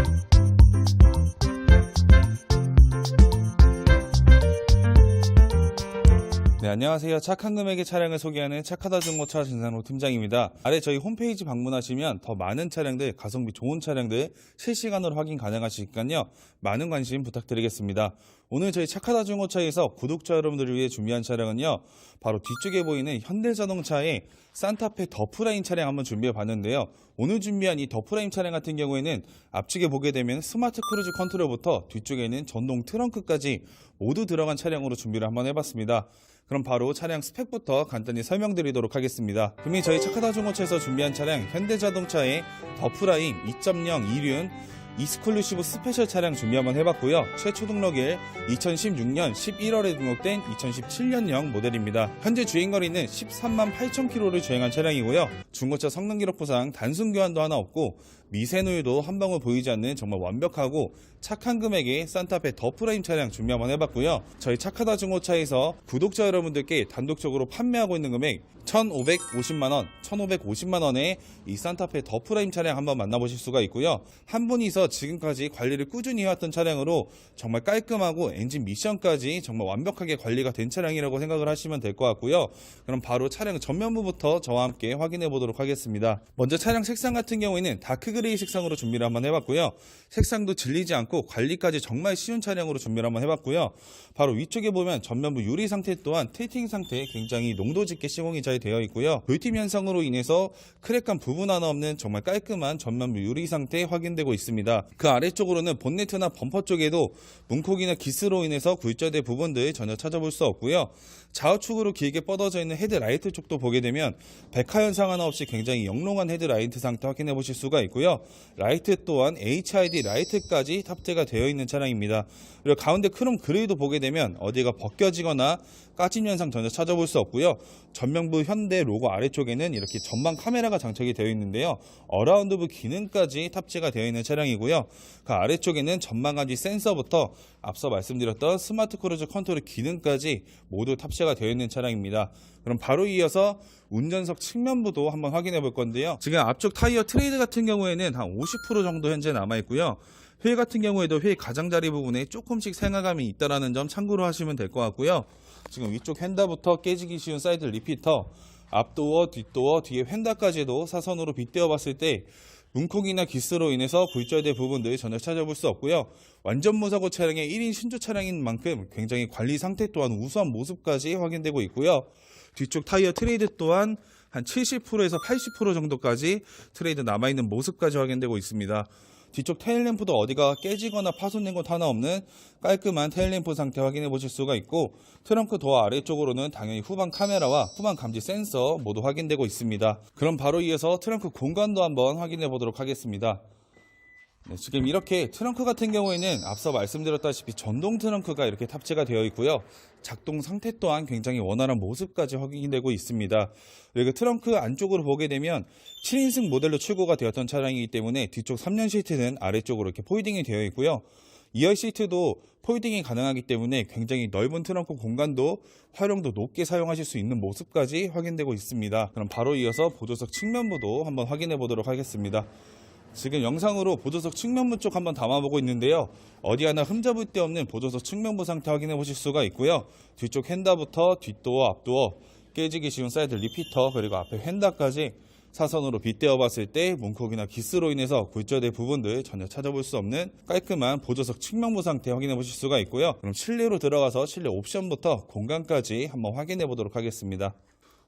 Música 네, 안녕하세요. 착한 금액의 차량을 소개하는 착하다 중고차 진산호 팀장입니다. 아래 저희 홈페이지 방문하시면 더 많은 차량들, 가성비 좋은 차량들 실시간으로 확인 가능하시니까요. 많은 관심 부탁드리겠습니다. 오늘 저희 착하다 중고차에서 구독자 여러분들을 위해 준비한 차량은요. 바로 뒤쪽에 보이는 현대자동차의 산타페 더프라인 차량 한번 준비해 봤는데요. 오늘 준비한 이 더프라인 차량 같은 경우에는 앞쪽에 보게 되면 스마트 크루즈 컨트롤부터 뒤쪽에 있는 전동 트렁크까지 모두 들어간 차량으로 준비를 한번 해봤습니다. 그럼 바로 차량 스펙부터 간단히 설명드리도록 하겠습니다. 금이 저희 착하다 중고차에서 준비한 차량 현대자동차의 더프라인 2.0 이륜 이스클루시브 스페셜 차량 준비 한번 해봤고요. 최초 등록일 2016년 11월에 등록된 2017년형 모델입니다. 현재 주행거리는 13만 8천 킬로를 주행한 차량이고요. 중고차 성능 기록부상 단순 교환도 하나 없고 미세누유도 한 방울 보이지 않는 정말 완벽하고 착한 금액의 산타페 더프라임 차량 준비 한번 해봤고요. 저희 착하다 중고차에서 구독자 여러분들께 단독적으로 판매하고 있는 금액 1,550만원, 1,550만원의 이 산타페 더프라임 차량 한번 만나보실 수가 있고요. 한 분이서 지금까지 관리를 꾸준히 해왔던 차량으로 정말 깔끔하고 엔진 미션까지 정말 완벽하게 관리가 된 차량이라고 생각을 하시면 될 것 같고요. 그럼 바로 차량 전면부부터 저와 함께 확인해 보도록 하겠습니다. 먼저 차량 색상 같은 경우에는 다크 그 레이 색상으로 준비를 한번 해봤고요. 색상도 질리지 않고 관리까지 정말 쉬운 차량으로 준비를 한번 해봤고요. 바로 위쪽에 보면 전면부 유리 상태 또한 테이팅 상태 굉장히 농도 짙게 시공이 잘 되어 있고요. 불팀 현상으로 인해서 크랙한 부분 하나 없는 정말 깔끔한 전면부 유리 상태 확인되고 있습니다. 그 아래쪽으로는 본네트나 범퍼 쪽에도 문콕이나 기스로 인해서 굴절된 부분들 전혀 찾아볼 수 없고요. 좌우측으로 길게 뻗어져 있는 헤드라이트 쪽도 보게 되면 백화 현상 하나 없이 굉장히 영롱한 헤드라이트 상태 확인해 보실 수가 있고요. 라이트 또한 HID 라이트까지 탑재가 되어 있는 차량입니다. 그리고 가운데 크롬 그레이도 보게 되면 어디가 벗겨지거나 까짐 현상 전혀 찾아볼 수 없고요. 전면부 현대 로고 아래쪽에는 이렇게 전방 카메라가 장착이 되어 있는데요. 어라운드부 기능까지 탑재가 되어 있는 차량이고요. 그 아래쪽에는 전방 감지 센서부터 앞서 말씀드렸던 스마트 크루즈 컨트롤 기능까지 모두 탑재가 되어 있는 차량입니다. 그럼 바로 이어서 운전석 측면부도 한번 확인해 볼 건데요. 지금 앞쪽 타이어 트레이드 같은 경우에는 한 50% 정도 현재 남아 있고요. 휠 같은 경우에도 휠 가장자리 부분에 조금씩 생화감이 있다라는 점 참고로 하시면 될 것 같고요. 지금 위쪽 휀다부터 깨지기 쉬운 사이드 리피터, 앞도어, 뒷도어, 뒤에 휀다까지도 사선으로 빗대어 봤을 때 문콕이나 기스로 인해서 굴절된 부분들 전혀 찾아볼 수 없고요. 완전 무사고 차량의 1인 신조 차량인 만큼 굉장히 관리 상태 또한 우수한 모습까지 확인되고 있고요. 뒤쪽 타이어 트레이드 또한 한 70%에서 80% 정도까지 트레이드 남아있는 모습까지 확인되고 있습니다. 뒤쪽 테일램프도 어디가 깨지거나 파손된 것 하나 없는 깔끔한 테일램프 상태 확인해 보실 수가 있고 트렁크 도어 아래쪽으로는 당연히 후방 카메라와 후방 감지 센서 모두 확인되고 있습니다. 그럼 바로 이어서 트렁크 공간도 한번 확인해 보도록 하겠습니다. 네, 지금 이렇게 트렁크 같은 경우에는 앞서 말씀드렸다시피 전동 트렁크가 이렇게 탑재가 되어 있고요. 작동 상태 또한 굉장히 원활한 모습까지 확인되고 있습니다. 그리고 트렁크 안쪽으로 보게 되면 7인승 모델로 출고가 되었던 차량이기 때문에 뒤쪽 3년 시트는 아래쪽으로 이렇게 포이딩이 되어 있고요. 2열 시트도 폴딩이 가능하기 때문에 굉장히 넓은 트렁크 공간도 활용도 높게 사용하실 수 있는 모습까지 확인되고 있습니다. 그럼 바로 이어서 보조석 측면부도 한번 확인해 보도록 하겠습니다. 지금 영상으로 보조석 측면부 쪽 한번 담아보고 있는데요. 어디 하나 흠잡을 데 없는 보조석 측면부 상태 확인해 보실 수가 있고요. 뒤쪽 핸다부터 뒷도어, 앞도어, 깨지기 쉬운 사이드 리피터, 그리고 앞에 핸다까지 사선으로 빗대어 봤을 때 문콕이나 기스로 인해서 굴절된 부분들 전혀 찾아볼 수 없는 깔끔한 보조석 측면부 상태 확인해 보실 수가 있고요. 그럼 실내로 들어가서 실내 옵션부터 공간까지 한번 확인해 보도록 하겠습니다.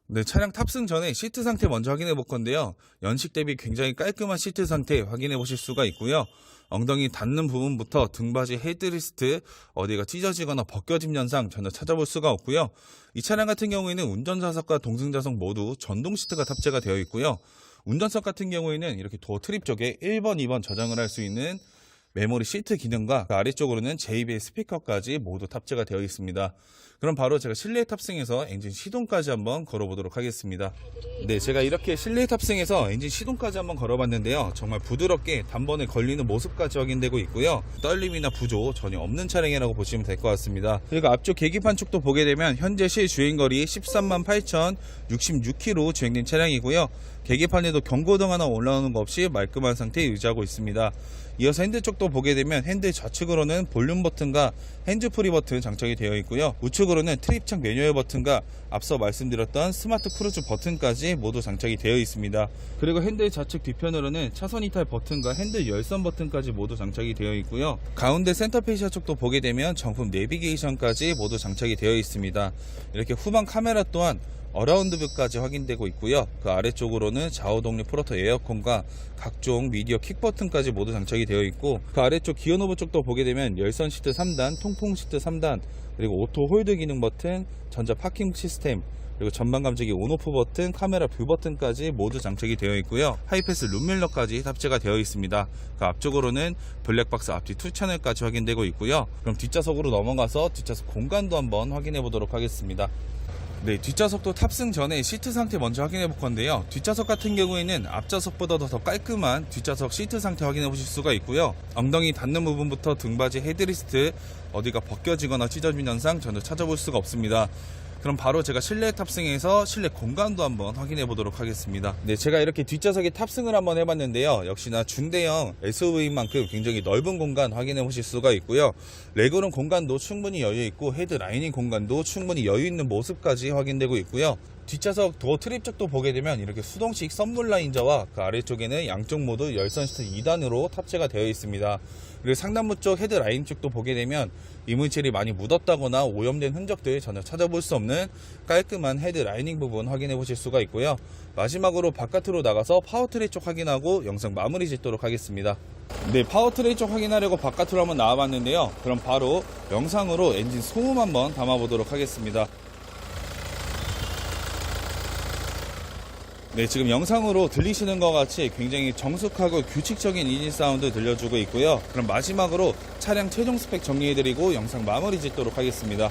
네, 차량 탑승 전에 시트 상태 먼저 확인해 볼 건데요. 연식 대비 굉장히 깔끔한 시트 상태 확인해 보실 수가 있고요. 엉덩이 닿는 부분부터 등받이 헤드리스트 어디가 찢어지거나 벗겨짐 현상 전혀 찾아볼 수가 없고요. 이 차량 같은 경우에는 운전좌석과 동승좌석 모두 전동 시트가 탑재가 되어 있고요. 운전석 같은 경우에는 이렇게 도어 트립 쪽에 1번, 2번 저장을 할 수 있는 메모리 시트 기능과 그 아래쪽으로는 JBL 스피커까지 모두 탑재가 되어 있습니다. 그럼 바로 제가 실내 탑승해서 엔진 시동까지 한번 걸어보도록 하겠습니다. 네, 제가 이렇게 실내 탑승해서 엔진 시동까지 한번 걸어봤는데요. 정말 부드럽게 단번에 걸리는 모습까지 확인되고 있고요. 떨림이나 부조 전혀 없는 차량이라고 보시면 될 것 같습니다. 그리고 앞쪽 계기판 쪽도 보게 되면 현재 실 주행거리 13만 8,066km 주행된 차량이고요. 계기판에도 경고등 하나 올라오는 거 없이 말끔한 상태에 유지하고 있습니다. 이어서 핸드 쪽도 보게 되면 핸드 좌측으로는 볼륨 버튼과 핸즈 프리 버튼 장착이 되어 있고요. 우측으로 는 트립창 매뉴얼 버튼과 앞서 말씀드렸던 스마트 크루즈 버튼까지 모두 장착이 되어 있습니다. 그리고 핸드 좌측 뒤편으로는 차선 이탈 버튼과 핸들 열선 버튼까지 모두 장착이 되어 있고요. 가운데 센터페시아 쪽도 보게 되면 정품 내비게이션까지 모두 장착이 되어 있습니다. 이렇게 후방 카메라 또한 어라운드 뷰까지 확인되고 있고요. 그 아래쪽으로는 좌우 독립 프로토 에어컨과 각종 미디어 킥 버튼까지 모두 장착이 되어 있고 그 아래쪽 기어 노브 쪽도 보게 되면 열선 시트 3단, 통풍 시트 3단, 그리고 오토 홀드 기능 버튼, 전자 파킹 시스템, 그리고 전방 감지기 온오프 버튼, 카메라 뷰 버튼까지 모두 장착이 되어 있고요. 하이패스 룸밀러까지 탑재가 되어 있습니다. 그 앞쪽으로는 블랙박스 앞뒤 투 채널까지 확인되고 있고요. 그럼 뒷좌석으로 넘어가서 뒷좌석 공간도 한번 확인해 보도록 하겠습니다. 네, 뒷좌석도 탑승 전에 시트 상태 먼저 확인해 볼 건데요. 뒷좌석 같은 경우에는 앞좌석보다 더 깔끔한 뒷좌석 시트 상태 확인해 보실 수가 있고요. 엉덩이 닿는 부분부터 등받이 헤드리스트 어디가 벗겨지거나 찢어진 현상 전혀 찾아볼 수가 없습니다. 그럼 바로 제가 실내 탑승해서 실내 공간도 한번 확인해 보도록 하겠습니다. 네, 제가 이렇게 뒷좌석에 탑승을 한번 해봤는데요. 역시나 중대형 SUV인 만큼 굉장히 넓은 공간 확인해 보실 수가 있고요. 레그룸 공간도 충분히 여유 있고 헤드 라이닝 공간도 충분히 여유 있는 모습까지 확인되고 있고요. 뒷좌석 도어 트립 쪽도 보게 되면 이렇게 수동식 선물 라인저와 그 아래쪽에는 양쪽 모두 열선 시트 2단으로 탑재가 되어 있습니다. 그리고 상단부 쪽 헤드 라인 쪽도 보게 되면 이물질이 많이 묻었다거나 오염된 흔적들 전혀 찾아볼 수 없는 깔끔한 헤드 라이닝 부분 확인해 보실 수가 있고요. 마지막으로 바깥으로 나가서 파워트레이 쪽 확인하고 영상 마무리 짓도록 하겠습니다. 네, 파워트레이 쪽 확인하려고 바깥으로 한번 나와봤는데요. 그럼 바로 영상으로 엔진 소음 한번 담아보도록 하겠습니다. 네, 지금 영상으로 들리시는 것 같이 굉장히 정숙하고 규칙적인 인진 사운드 들려주고 있고요. 그럼 마지막으로 차량 최종 스펙 정리해드리고 영상 마무리 짓도록 하겠습니다.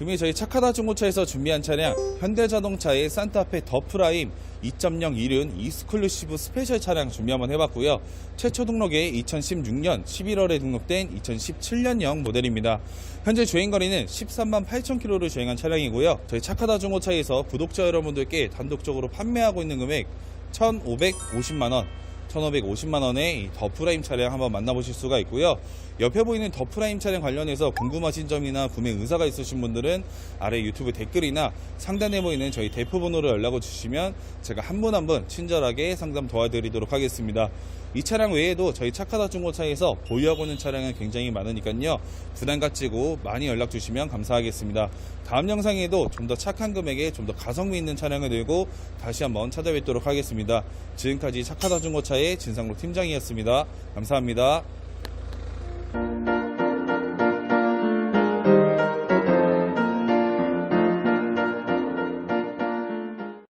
금일 저희 착하다 중고차에서 준비한 차량 현대자동차의 산타페 더 프라임 2.0 이륜 이스클루시브 스페셜 차량 준비 한번 해봤고요. 최초 등록에 2016년 11월에 등록된 2017년형 모델입니다. 현재 주행거리는 13만 8천 킬로를 주행한 차량이고요. 저희 착하다 중고차에서 구독자 여러분들께 단독적으로 판매하고 있는 금액 1,550만 원. 1,550만 원의 이더 프라임 차량 한번 만나보실 수가 있고요. 옆에 보이는 더 프라임 차량 관련해서 궁금하신 점이나 구매 의사가 있으신 분들은 아래 유튜브 댓글이나 상단에 보이는 저희 대표 번호로 연락을 주시면 제가 한 분 한분 친절하게 상담 도와드리도록 하겠습니다. 이 차량 외에도 저희 착하다 중고차에서 보유하고 있는 차량은 굉장히 많으니까요. 부담 갖지고 많이 연락 주시면 감사하겠습니다. 다음 영상에도 좀 더 착한 금액에 좀 더 가성비 있는 차량을 들고 다시 한번 찾아뵙도록 하겠습니다. 지금까지 착하다 중고차의 진상로 팀장이었습니다. 감사합니다.